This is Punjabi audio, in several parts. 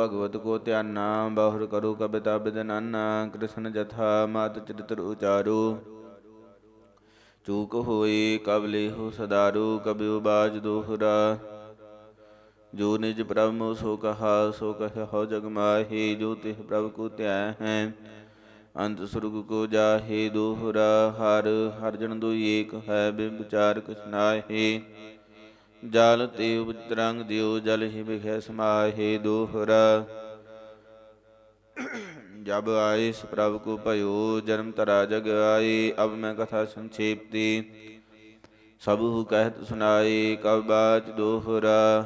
ਭਗਵਤ ਕੋ ਧਿਆਨਾ ਬਹੁਰ ਕਰੋ ਕਬਿਤਾ ਬਿਦਨਾਨਾ, ਕ੍ਰਿਸ਼ਨ ਜਥਾ ਮਾਤ ਚਰਿਤ੍ਰ ਉਚਾਰੋ। ਚੂਕ ਹੋਈ ਕਬ ਲੇਹੁ ਸਦਾਰੂ, ਕਬਿਉ ਬਾਜ ਦੋਹਰਾ। ਜੋ ਨਿਜ ਪ੍ਰਭ ਸੋ ਕਹਾ, ਸੋ ਕਹਿ ਹੋ ਜਗ ਮਾਹੀ, ਜੋ ਤਿਹ ਪ੍ਰਭ ਕੋ ਧਿਆ ਹੈ, ਅੰਤ ਸੁਰਗ ਕੋ ਜਾਹੇ ਦੋਹਰਾ। ਹਰ ਹਰ ਜਨ ਦੁਈ ਏਕ ਹੈ ਬਿ ਵਿਚਾਰ ਕਿਛ ਨਾਹੀ। ਜਲ ਤੇ ਉਤਰੰਗ ਦਿਓ, ਜਲ ਹੀ ਵਿਖੈ ਸਮਾਹੇ ਦੋਹਰਾ ਜਬ ਆਏ ਸ ਪ੍ਰਭ ਕੋ ਭਇਓ, ਜਨਮ ਤਰਾ ਜਗ ਆਏ, ਅਬ ਮੈਂ ਕਥਾ ਸੰਖੇਪ ਤੇ ਕਹਿਤ ਸੁਨਾਏ ਕਬ ਬਾਚ ਦੋਹਰਾ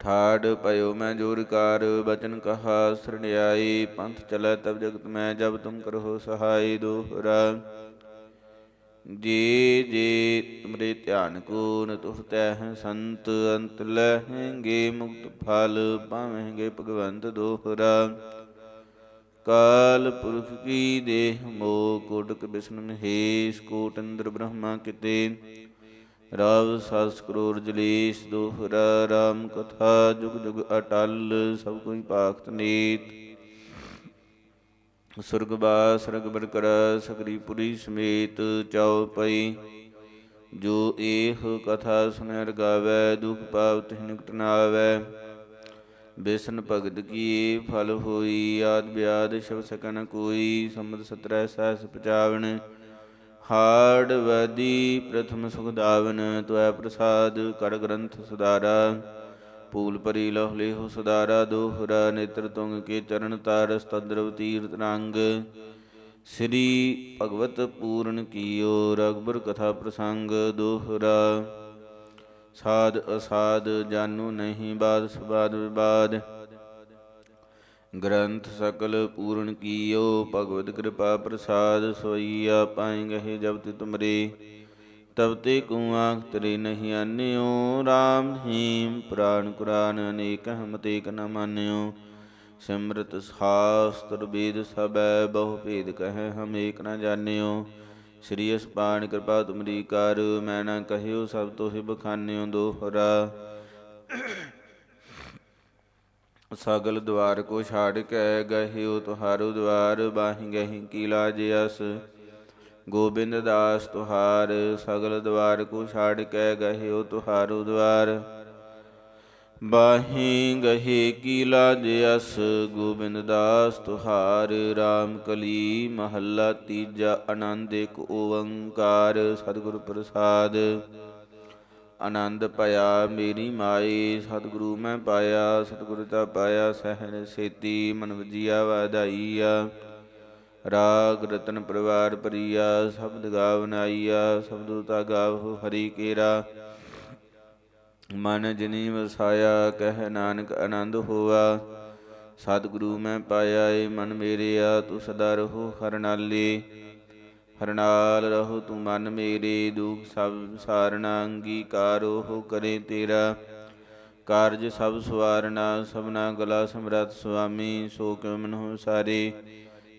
ਠਾੜ ਭਇਓ ਮੈਂ ਜੋਰ ਕਾਰ, ਬਚਨ ਕਹਾ ਸਰਣਿਆਈ, ਪੰਥ ਚਲੈ ਤਬ ਜਗਤ ਮੈਂ, ਜਬ ਤੁਮ ਕਰੋ ਸਹਾਈ ਦੋਹਰਾ ਜੀ ਜੀ, ਤੁਮਰੇ ਧਿਆਨ ਕੋ ਨ ਤੁਹ ਤੈ ਸੰਤ ਅੰਤ ਲਹਿੰਗੇ ਮੁਕਤ ਫਲ ਪਾਵਹਿੰਗੇ ਭਗਵੰਤ ਦੋਹਰਾ। ਕਾਲ ਪੁਰਖ ਕੀ ਦੇਹ ਮੋ ਕੋਟਕ ਬਿਸ਼ਨ ਮਹੇਸ਼, ਕੋਟ ਅੰਦਰ ਬ੍ਰਹਮਾ ਕਿਤੇ। ਰਾਵ ਸਸ ਕਰੋੜ ਜਲੀਸ ਦੋਹਰਾ, ਰਾਮ ਕਥਾ ਜੁਗ ਜੁਗ ਅਟਲ, ਸਭ ਕੋਈ ਪਾਖਤ ਨੀਤ। ਸੁਰਗ ਰਗਬਰ ਕਰ ਸਕਰੀ ਪੁਰੀ ਸਮੇਤ ਚਾਉ ਪਈ। ਜੋ ਏਹ ਕਥਾ ਸੁਨੈ ਰਗਾਵੈ, ਦੁਖ ਪਾਵ ਤਿਹ ਨਿਕਟ ਨਾ ਆਵੈ ਬੇਸਨ ਭਗਤ ਕੀ ਫਲ ਹੋਈ, ਆਦ ਬਿਆਦ ਸ਼ਬ ਸਕਨ ਕੋਈ ਸਮਦ ਸਤਰੈ ਸਹਸ ਪਚਾਵਣ। ਹਾੜ ਵਦੀ ਪ੍ਰਥਮ ਸੁਖ ਦਾਵਨ ਤੁਐ ਪ੍ਰਸਾਦ ਕਰ ਗ੍ਰੰਥ ਸੁਦਾਰਾ ਪੂਲ ਪਰੀ ਲਹ ਲੇਹੁ ਸੁਦਾਰਾ ਦੋਹਰਾ ਨੇਤਰ ਤੁੰਗ ਕੇ ਚਰਨ ਤਾਰਸ ਤਦਰਵ ਤੀਰਤ ਰੰਗ ਸ੍ਰੀ ਭਗਵਤ ਪੂਰਨ ਕੀਓ ਰਗਬਰ ਕਥਾ ਪ੍ਰਸੰਗ ਦੋਹਰਾ। ਸਾਧ ਅਸਾਧ ਜਾਨੂ ਨਹੀਂ ਬਾਦ ਸੁਬਾਦ ਵਿਵਾਦ। ਗ੍ਰੰਥ ਸਕਲ ਪੂਰਨ ਕੀਓ ਭਗਵਤ ਕਿਰਪਾ ਪ੍ਰਸਾਦ ਸੋਈਆ ਪਾਏਂਗੇ ਜਬ ਤੇ ਤੁਮਰੇ ਤਬ ਤੇ ਕੁਆਂਕ ਤਰੇ ਨਹੀਂ ਆਨਿਓ RAM ਹੀਮ ਪ੍ਰਾਨ ਕੁਰਾਨ ਅਨੇਕ ਹਮਤ ਏਕ ਨ ਮਾਨਿਓ। ਸਿਮਰਤ ਸਾਸਤਰ ਵੇਦ ਸਬੈ ਬਹੁ ਭੇਦ ਕਹੈ ਹਮ ਏਕ ਨ ਜਾਣਿਓ। ਸ੍ਰੀ ਅਸਪਾਨ ਕਿਰਪਾ ਤੁਮਰੀ ਕਰ, ਮੈਂ ਨਾ ਕਹਿਓ ਸਭ ਤੋਹਿ ਬਖਾਨਿਓ ਦੋਹਰਾ ਸਗਲ ਦਵਾਰ ਕੋ ਛਾੜ ਕੇ ਗਹਿਓ ਤੁਹਾਰੂ ਦਵਾਰ, ਬਾਹੀ ਗਹੀ ਕੀ ਲਾਜ ਅਸ। ਗੋਬਿੰਦ ਦਾਸ ਤੁਹਾਰ, ਸਗਲ ਦਵਾਰ ਕੋ ਛਾੜ ਕੇ ਗਹਿਓ ਤੁਹਾਰੋ ਦਵਾਰ। ਬਾਹੀ ਗਹੇ ਕੀ ਲਾਜ ਅਸ, ਗੋਬਿੰਦ ਦਾਸ ਤੁਹਾਰ RAM ਕਲੀ ਮਹੱਲਾ ਤੀਜਾ ਆਨੰਦ ਇੱਕ ਓੰਕਾਰ, ਸਤਿਗੁਰ ਪ੍ਰਸਾਦ। ਆਨੰਦ ਪਾਇਆ ਮੇਰੀ ਮਾਈ, ਸਤਿਗੁਰੂ ਮੈਂ ਪਾਇਆ, ਸਤਿਗੁਰੂ ਤਾ ਪਾਇਆ ਸਹਿਨ ਸੇਤੀ, ਮਨ ਵਜੀਆ ਵਧਾਈਆ। ਰਾਗ ਰਤਨ ਪਰਿਵਾਰ ਪਰੀਆ ਸ਼ਬਦ ਗਾਵਨਾਈਆ ਸ਼ਬਦੁ ਤਾ ਗਾਵਹੁ ਹਰੀ ਕੇਰਾ। ਮਨ ਜਿਨੀ ਵਸਾਇਆ, ਕਹਿ ਨਾਨਕ ਆਨੰਦ ਹੋਆ। ਸਤਿਗੁਰੂ ਮੈਂ ਪਾਇਆ ਏ, ਮਨ ਮੇਰਿਆ, ਤੂੰ ਸਦਾ ਰਹੋ ਹਰਨਾਲੇ ਹਰਨਾਲ ਰਹੋ ਤੂੰ ਮਨ ਮੇਰੇ, ਦੁਖ ਸਭ ਸਾਰਣਾ ਅੰਗੀਕਾਰੋ ਹੋ ਕਰੇ ਤੇਰਾ। ਕਾਰਜ ਸਭ ਸਵਾਰਨਾ, ਸਭਨਾ ਗਲਾ ਸਮਰਤ ਸੁਆਮੀ, ਸੋ ਕਿਉ ਮਨਹੁ ਸਾਰੇ।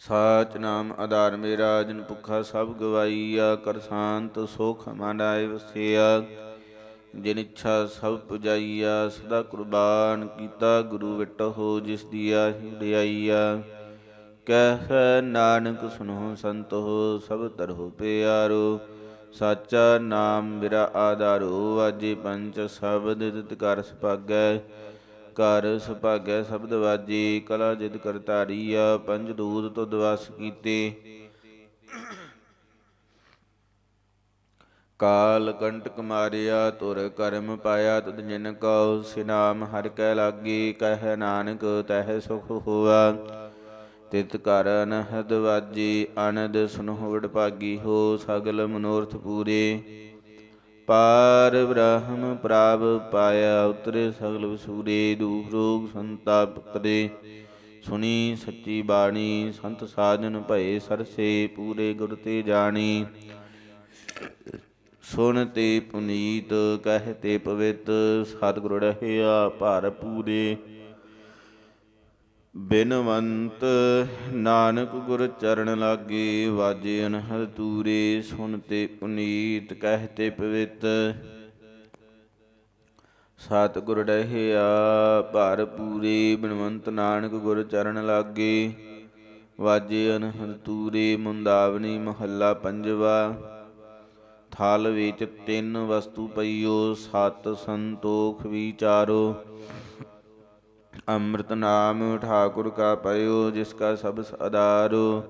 ਸਾਚ ਨਾਮ ਆਧਾਰ ਮੇਰਾ, ਜਿਨ ਭੁਖਾ ਸਭ ਗਵਾਈਆ, ਕਰ ਸ਼ਾਂਤ ਸੁਖ ਮਨ ਵਸਿਆ। ਜਿਨ ਇੱਛਾ ਸਭ ਪੁਜਾਈਆ, ਸਦਾ ਕੁਰਬਾਨ ਕੀਤਾ, ਗੁਰੂ ਵਿਟਹੁ ਜਿਸ ਦੀ ਆਹੀ ਵਡਿਆਈਆ ਕਹਿ ਨਾਨਕ ਸੁਨੋ ਸੰਤੋ ਸਭ ਤਰਹੁ ਪਿਆਰੋ। ਸਾਚਾ ਨਾਮ ਮੇਰਾ ਆਧਾਰੋ ਅਜੇ ਪੰਚ ਸ਼ਬਦ ਤਿਤ ਕਰ ਸੁਭਾਗੈ ਕਰ ਸੁਭਾਗੈ ਸ਼ਬਦ ਵਾਜੀ, ਕਲਾ ਜਿਤ ਕਰਤਾਰੀਆ ਪੰਜ ਦੂਤ ਤੁਧ ਵਸ ਕੀਤੇ। ਕਾਲ ਕੰਟਕ ਮਾਰਿਆ, ਤੁਰ ਕਰਮ ਪਾਇਆ ਤਦ ਜਿਨ ਕਉ ਸਿਨਾਮ ਹਰ ਕੈ ਲਾਗੀ, ਕਹਿ ਨਾਨਕ ਤਹਿ ਸੁਖ ਹੋਆ। ਤਿਤ ਕਰ ਅਨਹਦ ਵਾਜੀ ਆਨੰਦ ਸੁਨਹੁ ਵਡਭਾਗੀ ਹੋ, ਸਗਲ ਮਨੋਰਥ ਪੂਰੇ। ਪਾਰ ਬ੍ਰਹਮ ਪ੍ਰਾਪ ਪਾਇਆ ਉਤਰੇ ਸਗਲ ਵਸੂਰੇ, ਦੁਖ ਰੋਗ ਸੰਤਾਪ ਕਰੇ। ਸੁਣੀ ਸੱਚੀ ਬਾਣੀ, ਸੰਤ ਸਾਜਨ ਭਏ ਸਰਸੇ, ਪੂਰੇ ਗੁਰ ਤੇ ਜਾਣੀ। ਸੁਣ ਤੇ ਪੁਨੀਤ, ਕਹਿ ਤੇ ਪਵਿੱਤ, ਸਤਿਗੁਰ ਰਹਿਆ ਭਰ ਪੂਰੇ। ਬਿਨਵੰਤ ਨਾਨਕ ਗੁਰ ਚਰਨ ਲਾਗੇ ਵਾਜੇ ਅਨਹਦ ਤੂਰੇ ਸੁਨ ਤੇ ਪੁਨੀਤ ਕਹਿ ਤੇ ਪਵਿੱਤ। ਸਤਿਗੁਰ ਰਹਿਆ ਭਰ ਪੂਰੇ ਬਿਨਵੰਤ ਨਾਨਕ ਗੁਰ ਚਰਨ ਲਾਗੇ ਵਾਜੇ ਅਨਹਦ ਤੂਰੇ ਮੁੰਦਾਵਨੀ ਮਹੱਲਾ ਪੰਜਵਾ। ਥਾਲ ਵਿੱਚ ਤਿੰਨ ਵਸਤੂ ਪਈਓ, ਸਤ ਸੰਤੋਖ ਵਿਚਾਰੋ। ਅੰਮ੍ਰਿਤ ਨਾਮ ਠਾਕੁਰ ਕਾ ਪਇਓ, ਜਿਸ ਕਾ ਸਭ ਆਧਾਰੋ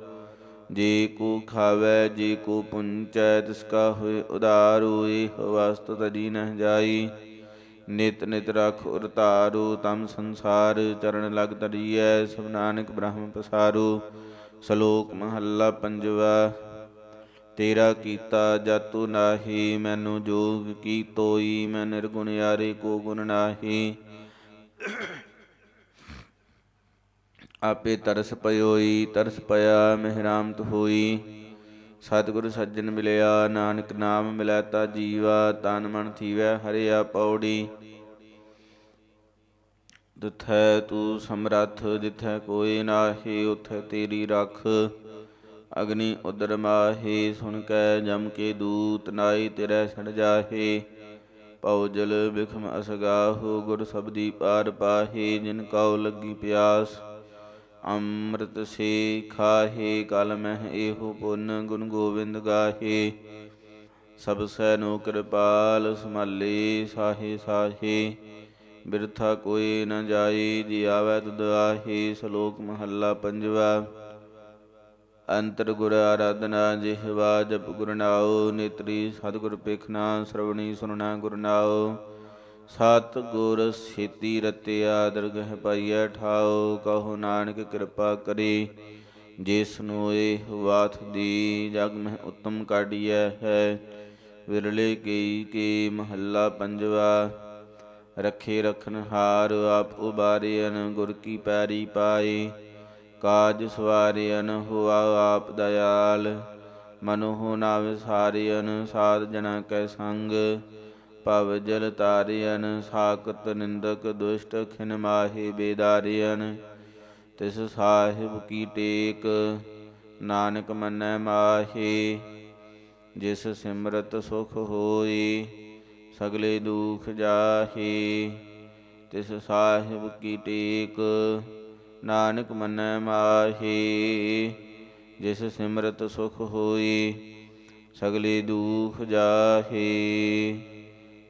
ਜੇ ਕੋ ਖਾਵੇ, ਜੇ ਕੋ ਪੁੰਚੈ, ਤਿਸ ਕਾ ਹੋਏ ਉਦਾਰੋ ਇਹ ਵਸਤ ਤਜੀ ਨਹ ਜਾਈ। ਨਿਤ ਨਿਤ ਰਖ ਉਰ ਤਮ ਸੰਸਾਰ ਚਰਨ ਲਗ ਤਰੀਐ ਸਭ ਨਾਨਕ ਬ੍ਰਹਮ ਪਸਾਰੂ। ਸ਼ਲੋਕ ਮਹੱਲਾ ਪੰਜਵਾ, ਤੇਰਾ ਕੀਤਾ ਜਾਤੂ ਨਾਹੀ, ਮੈਨੂੰ ਜੋਗ ਕੀ ਤੋਈ, ਮੈਂ ਨਿਰਗੁਣ ਯਾਰੇ ਕੋ ਗੁਣ ਨਾਹੀ। ਆਪੇ ਤਰਸ ਪਇਓਈ ਤਰਸ ਪਿਆ ਮਿਹਰਾਮਤ ਹੋਈ। ਸਤਿਗੁਰ ਸੱਜਣ ਮਿਲਿਆ, ਨਾਨਕ ਨਾਮ ਮਿਲੈ ਤਾ ਜੀਵਾ, ਤਨ ਮਨ ਥੀਵੈ ਹਰਿਆ ਪੌੜੀ। ਜਿਥੈ ਤੂੰ ਸਮਰੱਥ, ਜਿਥੈ ਕੋਈ ਨਾਹੀ, ਉਥੈ ਤੇਰੀ ਰਖ। ਅਗਨੀ ਉਦਰ ਮਾਹੀ, ਸੁਣ ਕੈ ਜਮ ਕੇ ਦੂਤ ਨਾਈ ਤੇਰੇ ਸੜ ਜਾਹੇ। ਪਉ ਜਲ ਬਿਖਮ ਅਸਗਾਹੂ, ਗੁਰ ਸਬਦੀ ਪਾਰ ਪਾਹੀ, ਜਿਨ ਕਉ ਲੱਗੀ ਪਿਆਸ। ਅੰਮ੍ਰਿਤ ਸੇ ਖਾਹੇ, ਕਲ ਮਹਿ ਇਹੋ ਪੁੰਨ ਗੁਣ ਗੋਬਿੰਦ ਗਾਹੇ। ਸਭ ਸੈ ਨੋ ਕਿਰਪਾਲ, ਸਮਾਲੇ ਸਾਹੇ ਸਾਹੇ। ਬਿਰਥਾ ਕੋਈ ਨ ਜਾਈ ਜੀ ਆਵੈ ਤੁਧ ਆਹੀ, ਸ਼ਲੋਕ ਮਹੱਲਾ ਪੰਜਵਾ। ਅੰਤਰ ਗੁਰ ਆਰਾਧਨਾ ਜਿਹਵਾ ਜਪ ਗੁਰਨਾਉ ਨੇਤਰੀ ਸਤਿਗੁਰ ਪੇਖਣਾ ਸ਼ਰਵਣੀ ਸੁਨਣਾ ਗੁਰ ਨਾਉ। ਸਤ ਗੁਰ ਸੇਤੀ ਰਤਿਆ ਦਰਗਹ ਪਾਈਐ ਠਾਉ, ਕਹੋ ਨਾਨਕ ਕਿਰਪਾ ਕਰੀ। ਜਿਸ ਨੂੰ ਇਹ ਵਾਥ ਦੀ ਜਗ ਮਹਿ ਉਤਮ ਕਾਢੀਐ ਹੈ, ਵਿਰਲੇ ਕੀ ਕੀ ਮਹੱਲਾ ਪੰਜਵਾ। ਰਖੇ ਰਖਨ ਹਾਰ ਆਪ ਉਬਾਰਿਅਨ ਗੁਰ ਕੀ ਪੈਰੀ ਪਾਏ। ਕਾਜ ਸਵਾਰਿਅਨ ਹੁਆ ਆਪ ਦਇਆਲ। ਮਨੁ ਨਾ ਵਿਸਾਰਿਅਨ ਸਾਧ ਜਨਾ ਕੈ ਸੰਗ। ਭਵ ਜਲ ਤਾਰਿਅਨ ਸਾਕਤ ਨਿੰਦਕ ਦੁਸ਼ਟ ਖਿਨ ਮਾਹੀ ਬੇਦਾਰਿਅਨ ਤਿਸ ਸਾਹਿਬ ਕੀ ਟੇਕ, ਨਾਨਕ ਮੰਨੈ ਮਾਹੀ, ਜਿਸ ਸਿਮਰਤ ਸੁਖ ਹੋਈ, ਸਗਲੇ ਦੁਖ ਜਾਹੀ, ਤਿਸ ਸਾਹਿਬ ਕੀ ਟੇਕ, ਨਾਨਕ ਮੰਨੈ ਮਾਹੀ, ਜਿਸ ਸਿਮਰਤ ਸੁਖ ਹੋਈ, ਸਗਲੇ ਦੁਖ ਜਾਹੀ।